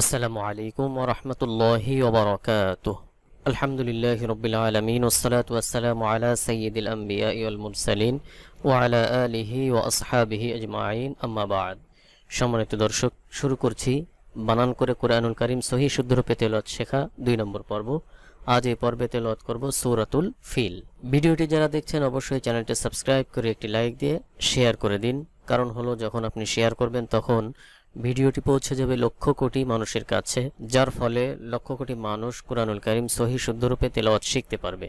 আসসালামু আলাইকুম ওরহমতুল্লাহি ওবরাকাতুহ আলহামদুলিল্লাহ রবিল আলমিন ওসালাত ওয়াসালাম আলা সৈয়দুল আম্বিয়া ইউল মুরসালিন ও আলা আলিহি ও আসহাবিহি আজমাইন। আম্মাবাদ সম্মানিত দর্শক, শুরু করছি বানান করে কোরআনুল করিম সহি শুদ্ধরূপে তেলত শেখা দুই নম্বর পর্ব। আজ এই পর্বে তেলত করব সূরাতুল ফিল। ভিডিওটি যারা দেখছেন, অবশ্যই চ্যানেলটি সাবস্ক্রাইব করে একটি লাইক দিয়ে শেয়ার করে দিন। কারণ হলো, যখন আপনি শেয়ার করবেন, তখন ভিডিওটি পৌঁছে যাবে লক্ষ কোটি মানুষের কাছে, যার ফলে লক্ষ কোটি মানুষ কোরআনুল করিম সহি শুদ্ধরূপে তেলাওয়াত শিখতে পারবে।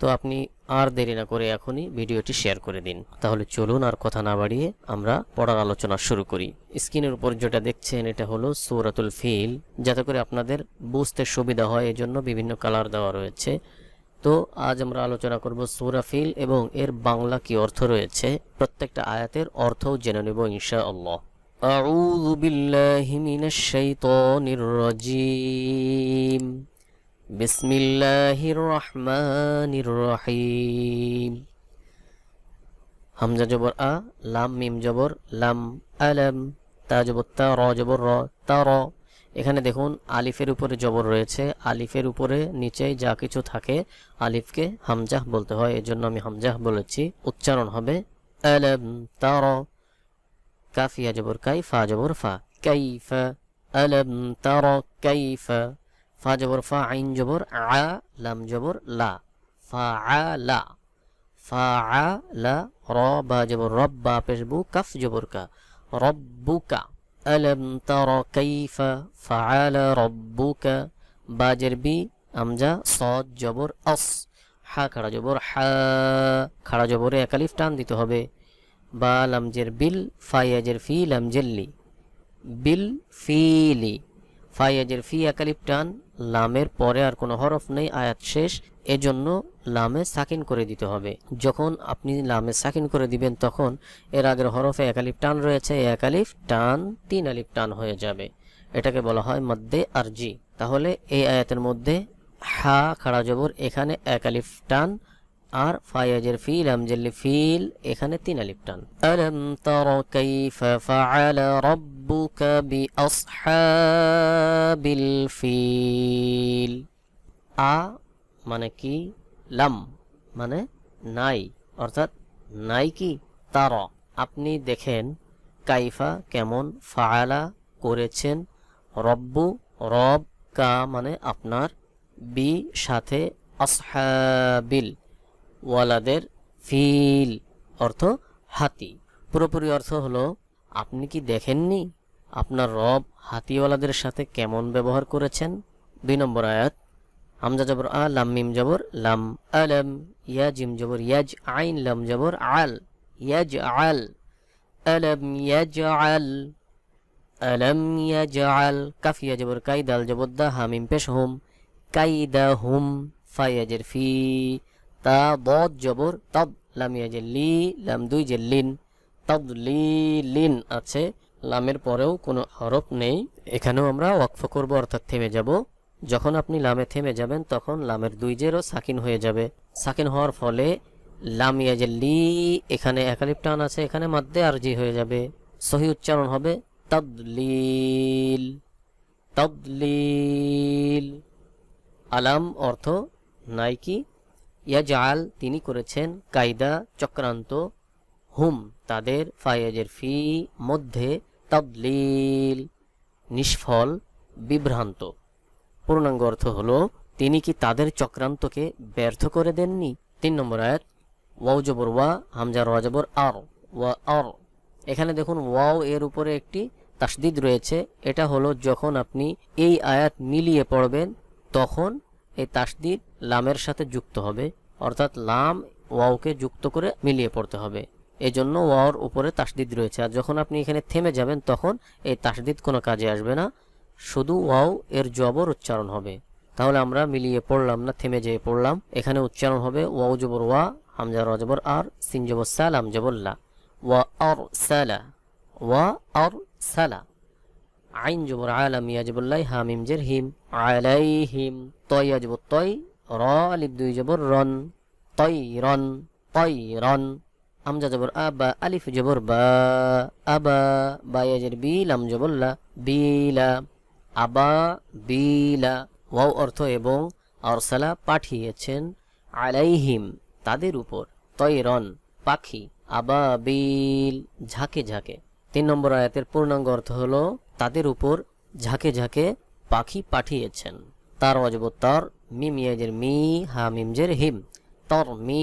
তো আপনি আর দেরি না করে এখনই ভিডিওটি শেয়ার করে দিন। তাহলে চলুন আর কথা না বাড়িয়ে আমরা পড়ার আলোচনা শুরু করি। স্ক্রিনের উপর যেটা দেখছেন, এটা হলো সূরাতুল ফিল। যাতে করে আপনাদের বুঝতে সুবিধা হয়, এজন্য বিভিন্ন কালার দেওয়া রয়েছে। তো আজ আমরা আলোচনা করব সূরা ফিল এবং এর বাংলা কি অর্থ রয়েছে। প্রত্যেকটা আয়াতের অর্থও জেনে নেব ইনশাআল্লাহ। أعوذ بالله من الشيطان الرجيم بسم الله الرحمن الرحيم হামজা জবর আ লাম মিম জবর লাম আলাম তা জবর তা র জবর র তা র এখানে দেখুন আলিফের উপরে জবর রয়েছে আলিফের উপরে নিচে যা কিছু থাকে আলিফকে হামজাহ বলতে হয় এজন্য আমি হামজাহ বলেছি উচ্চারণ হবে আলাম তার কাফিয়া জবর কাই ফা জবর ফা কাইফা আলাম তার কাইফা ফা জবর ফা আইন জবর আ লাম জবর লা ফা আ লা ফা আ লা র বা জবর রব বা পেশবু কাফ জবর কা রব্বুকা আলম তার কাইফা ফাআলা রব্বুকা বাজের বি আমজা সদ জবর অস হা খাড়া জবর হা খাড়া জবরে একালিফ টান দিতে হবে বা লামজের বিল, ফাইয়াজের ফি, লামজেল্লি। বিল, ফিলি। ফাইয়াজের ফি একালিফ টান, লামের পরে আর কোনো হরফ নেই, আয়াত শেষ। এজন্য লামে সাকিন করে দিতে হবে। যখন আপনি লামে সাকিন করে দিবেন, তখন এর আগের হরফে একালিফ টান রয়েছে একালিফ টান, তিন আলিফ টান হয়ে যাবে। এটাকে বলা হয় মধ্যে আরজি। তাহলে এই আয়াতের মধ্যে হা, খাড়া জবর, এখানে একালিফ টান আর ফায়াজের ফিল, আমজেল্লি ফিল, এখানে তিন আলিফ টান। আলম তর কাইফা ফাআলা রাব্বুকা বিআসহাবিল ফিল। আ মানে কি? লাম মানে নাই, অর্থাৎ নাই কি? তার। আপনি দেখেন কাইফা কেমন ফাআলা করেছেন। রব্বু, রব কা মানে আপনার, বি সাথে আসহাবিল। ওয়ালাদের ফিল, অর্থ হাতি। পুরোপুরি অর্থ হলো, আপনি কি দেখেননি আপনার রব হাতিওয়ালাদের সাথে কেমন ব্যবহার করেছেন? দুই নম্বর আয়াত, হামজা জবর আ, লাম মিম জবর লাম আলম, ইয়া জিম জবর ইয়াজ আইন, লাম জবর আল, ইয়াজ আল, আলম ইয়াজ আল, আলম ইয়াজ আল কাফিয়া জবর কাই দাল জবর দা, হামিম পেশ হুম, কাইদা হুম ফায়াজের ফি। তা বদ জবর তব লাম ইয়াজের লি, লাম দুই যে লিন। তব লি, লিন আছে। লামের পরেও কোনো হরফ নেই। এখানেও আমরা ওয়াকফ করব, অর্থাৎ থেমে যাব। যখন আপনি লামে থেমে যাবেন, তখন লামের দুই জেরও সাকিন হয়ে যাবে। সাকিন হওয়ার ফলে লাম ইয়াজের লি, এখানে একালিপ টান আছে, এখানে মাদ্দে আরজি হয়ে যাবে। সহি উচ্চারণ হবে তদলিল তদলিল আলাম অর্থ নাইকি ইয়াজাল তিনি করেছেন কায়দা, চক্রান্ত, হুম, তাদের ফায়াজের ফি মধ্যে তদলিল, নিষ্ফল, বিভ্রান্ত। পূর্ণাঙ্গ অর্থ হলো, তিনি কি তাদের চক্রান্তকে ব্যর্থ করে দেননি? তিন নম্বর আয়াত, ওয়াও জবর ওয়া, হামজা জবর আর, ওয়া আর। এখানে দেখুন, ওয়াও এর উপরে একটি তাসদিদ রয়েছে। এটা হলো যখন আপনি এই আয়াত মিলিয়ে পড়বেন, তখন এই তাসদিদ লামের সাথে যুক্ত হবে, অর্থাৎ লাম ওয়াওকে যুক্ত করে মিলিয়ে পড়তে হবে। এই জন্য ওয়াওর উপরে তাসদিদ রয়েছে। আর যখন আপনি এখানে থেমে যাবেন, তখন এই তাসদিদ কোনো কাজে আসবে না। শুধু ওয়াও এর জবর উচ্চারণ হবে। তাহলে আমরা মিলিয়ে পড়লাম না, থেমে যেয়ে পড়লাম। এখানে উচ্চারণ হবে ওয়াও জবর ওয়া, হামজা রজবর আর, সিন জবর সালাম জবল্লা ওয়া আর সালা ওয়া আর সালা আইন জবর আলাম ইয়াজবুল্লাহ হামিম জের, হিম। আলাইহিম তয় ইয়াজবর তয়, র আলিফ দুই জবর রন, তয় রন তয় রন, আমজা জবর আবা আলিফ জবর বা আবা বা ইয়াজের বি, লাম জবর লা বিলা আবা বিলা ওয়াও অর্থ এবং আরসালা পাঠিয়েছেন আলাইহিম তাদের উপর তৈরন পাখি আবাবিল ঝাঁকে ঝাঁকে। তিন নম্বর আয়াতের পূর্ণাঙ্গ অর্থ হলো তাদের উপর ঝাঁকে ঝাঁকে পাখি পাঠিয়েছেন। তার অজবত তার মিম মি, হা মিমজের হিম। তর মি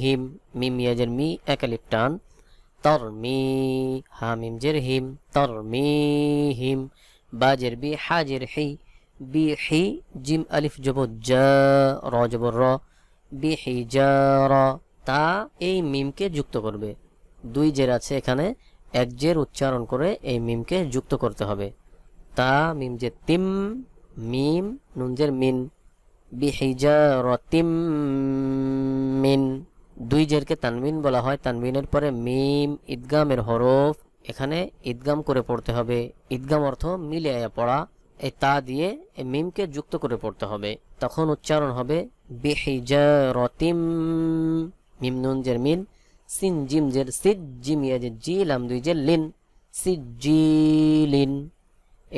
হিম, মিম ইয়াজের মি একালিপ টান তর মি, হা মিমজের হিম। তর মি হিম বাজের বি হাজের হি। বি হি, জিম আলিফ জবর জা, র জবর র। বি হি জ, র। তা এই মিমকে যুক্ত করবে। দুই জের আছে এখানে। এক জের উচ্চারণ করে এই মিমকে যুক্ত করতে হবে। তা, মিম যে তিম, মিম নুনজের মিন, বিহিজারতিম মিন। দুই জেরকে তানমিন বলা হয়। তানমিনের পরে মিম ঈদগামের হরফ। এখানে ঈদগাম করে পড়তে হবে। ঈদগাম অর্থ মিলে পড়া। এই তা দিয়ে এই মিমকে যুক্ত করে পড়তে হবে। তখন উচ্চারণ হবে বিহিজারতিম মিম, নুন জের মিন, সিন জিম জের সিদ জিম ইয়া জের জি, লাম দুই জের লিন। সিজিলিন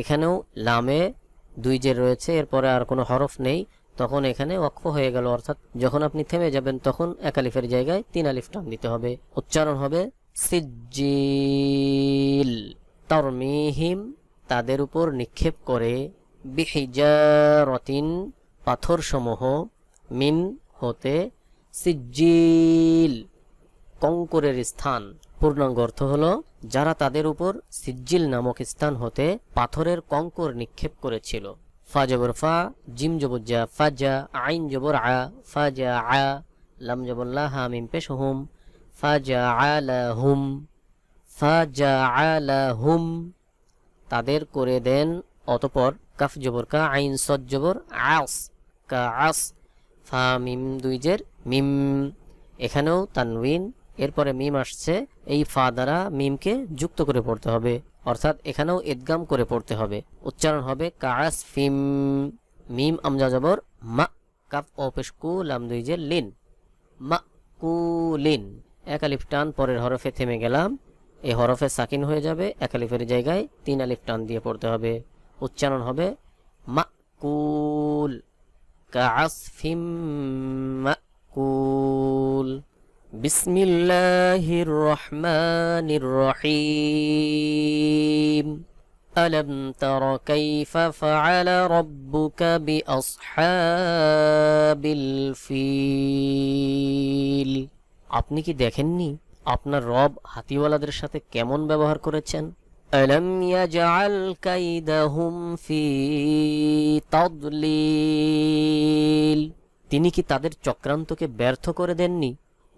এখানেও লামে দুই যে রয়েছে, এরপরে আর কোনো হরফ নেই, তখন এখানে অক্ষ হয়ে গেল। অর্থাৎ যখন আপনি থেমে যাবেন, তখন এক আলিফের জায়গায় তিন আলিফ টান দিতে হবে। উচ্চারণ হবে সিজিল তরমিহিম তাদের উপর নিক্ষেপ করে, বিহিজারতিন পাথরসমূহ মিন হতে সিজিল কঙ্করের স্থান। পূর্ণাঙ্গ অর্থ হলো যারা তাদের উপর সিজ্জিল নামক স্থান হতে পাথরের কঙ্কর নিক্ষেপ করেছিল। ফা জবর ফা, জিম জবর জা ফাজা আইন জবর আ ফাজা আ, লাম জবর লা হা, মিম পেশ হুম ফাজা আলা হুম ফাজা আলা হুম, তাদের করে দেন অতপর কাফ জবর কা আইন, সদ জবর আস, কা আস, ফা মিম দুই জের মিম। এখানেও তানউইন এরপরে মিম আসছে, এই ফা দ্বারা মিমকে যুক্ত করে পড়তে হবে। অর্থাৎ এখানেও ইদগাম করে পড়তে হবে। উচ্চারণ হবে, কাস ফিম, মিম আমজা জবর, মা কাপ অপেশ কু, লাম দুই যে লিন। মা কুলিন এক আলিফ টান পরের হরফে থেমে গেলাম। এই হরফে সাকিন হয়ে যাবে, এক আলিফের জায়গায় তিন আলিফ টান দিয়ে পড়তে হবে। উচ্চারণ হবে, মা কুল কাসফিম মাকুল بسم الله الرحمن الرحيم ألم تر كيف فعل ربك بأصحاب الفيل আপনি কি দেখেননি আপনার রব হাতিওয়ালাদের সাথে কেমন ব্যবহার করেছেন ألم يجعل كيدهم في تضليل তিনি কি তাদের চক্রান্তকে ব্যর্থ করে দেননি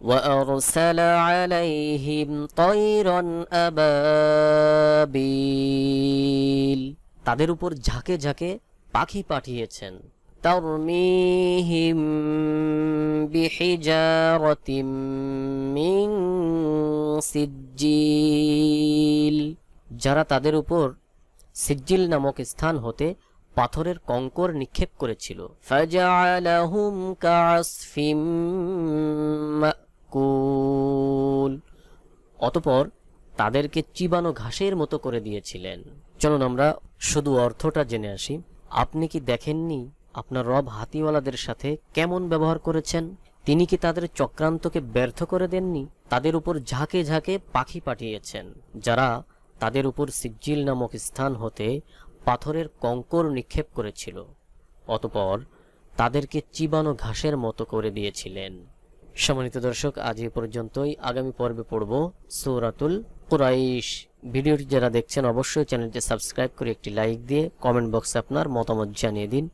وأرسل عليهم طيرا أبابيل তাদের উপর ঝাঁকে ঝাঁকে পাখি পাঠিয়েছেন ترميهم بحجارة من سجيل যারা তাদের উপর সিজ্জিল নামক স্থান হতে পাথরের কঙ্কর নিক্ষেপ করেছিল ফাজআলাহুম কাসফিম মাকুল অতপর তাদেরকে চিবানো ঘাসের মতো করে দিয়েছিলেন। চলুন আমরা শুধু অর্থটা জেনে আসি। আপনি কি দেখেননি আপনার রব হাতিওয়ালাদের সাথে কেমন ব্যবহার করেছেন? তিনি কি তাদের চক্রান্তকে ব্যর্থ করে দেননি? তাদের উপর ঝাঁকে ঝাঁকে পাখি পাঠিয়েছেন। যারা তাদের উপর সিজ্জিল নামক স্থান হতে পাথরের কঙ্কর নিক্ষেপ করেছিল। অতপর তাদেরকে চিবানো ঘাসের মতো করে দিয়েছিলেন। সম্মানিত দর্শক, আজ এ পর্যন্তই। আগামী পর্বে পড়ব সৌরাতুল কুরাইশ। ভিডিওটি যারা দেখছেন, অবশ্যই চ্যানেলটি সাবস্ক্রাইব করে একটি লাইক দিয়ে কমেন্ট বক্সে আপনার মতামত জানিয়ে দিন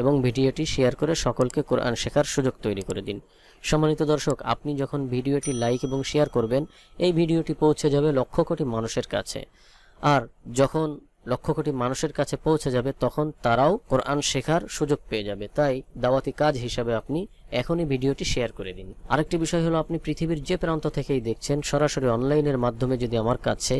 এবং ভিডিওটি শেয়ার করে সকলকে কোরআন শেখার সুযোগ তৈরি করে দিন। সম্মানিত দর্শক, আপনি যখন ভিডিওটি লাইক এবং শেয়ার করবেন, এই ভিডিওটি পৌঁছে যাবে লক্ষ কোটি মানুষের কাছে। আর যখন লক্ষ কোটি মানুষের কাছে পৌঁছে যাবে, তখন তারাও কোরআন শেখার সুযোগ পেয়ে যাবে। তাই দাওয়াতি কাজ হিসাবে আপনি এখনই ভিডিওটি শেয়ার করে দিন। আরেকটি বিষয় হলো, আপনি পৃথিবীর যে প্রান্ত থেকেই দেখছেন, সরাসরি অনলাইনের মাধ্যমে যদি আমার কাছে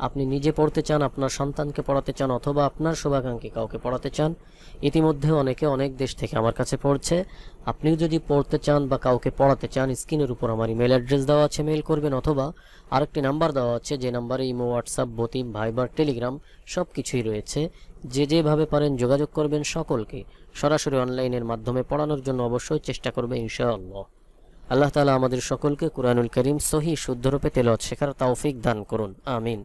আপনি নিজে পড়তে চান, আপনার সন্তানকে পড়াতে চান, অথবা আপনার শুভাকাঙ্ক্ষী কাউকে পড়াতে চান ইতিমধ্যে অনেকে অনেক দেশ থেকে আমার কাছে পড়ছে। আপনিও যদি পড়তে চান বা কাউকে পড়াতে চান, স্ক্রিনের উপর আমার ইমেল অ্যাড্রেস দেওয়া আছে মেল করবেন, অথবা আরেকটি নাম্বার দেওয়া আছে, যে নাম্বারে ইমো, হোয়াটসঅ্যাপ বতিম ভাইবার, টেলিগ্রাম সব কিছুই রয়েছে। যে যেভাবে পারেন যোগাযোগ করবেন সকলকে। সরাসরি অনলাইনের মাধ্যমে পড়ানোর জন্য অবশ্যই চেষ্টা করবে, ইনশাআল্লাহ। আল্লাহ তালা আমাদের সকলকে কুরআনুল করিম সহি শুদ্ধরূপে তেলত শেখার তৌফিক দান করুন। আমিন।